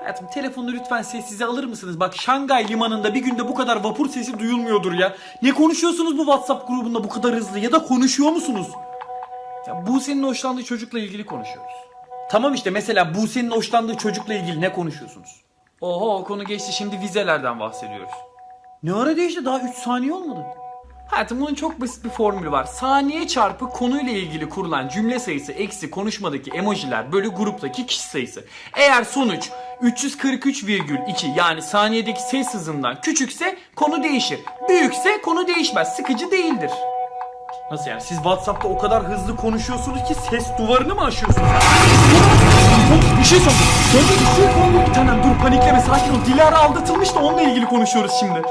Hayatım telefonu lütfen sessize alır mısınız? Bak Şangay limanında bir günde bu kadar vapur sesi duyulmuyordur ya. Ne konuşuyorsunuz bu WhatsApp grubunda bu kadar hızlı ya da konuşuyor musunuz? Ya Buse'nin hoşlandığı çocukla ilgili konuşuyoruz. Tamam işte mesela Buse'nin hoşlandığı çocukla ilgili ne konuşuyorsunuz? Oho o konu geçti şimdi vizelerden bahsediyoruz. Ne ara değişti daha 3 saniye olmadı. Hayatım bunun çok basit bir formülü var. Saniye çarpı konuyla ilgili kurulan cümle sayısı eksi konuşmadaki emojiler bölü gruptaki kişi sayısı. Eğer sonuç 343,2 yani saniyedeki ses hızından küçükse konu değişir. Büyükse konu değişmez. Sıkıcı değildir. Nasıl yani? Siz WhatsApp'ta o kadar hızlı konuşuyorsunuz ki ses duvarını mı aşıyorsunuz? bir şey sordum. Söyle bir şey sordum bir tanem. Dur panikleme sakin ol. Dilara aldatılmış da onunla ilgili konuşuyoruz şimdi.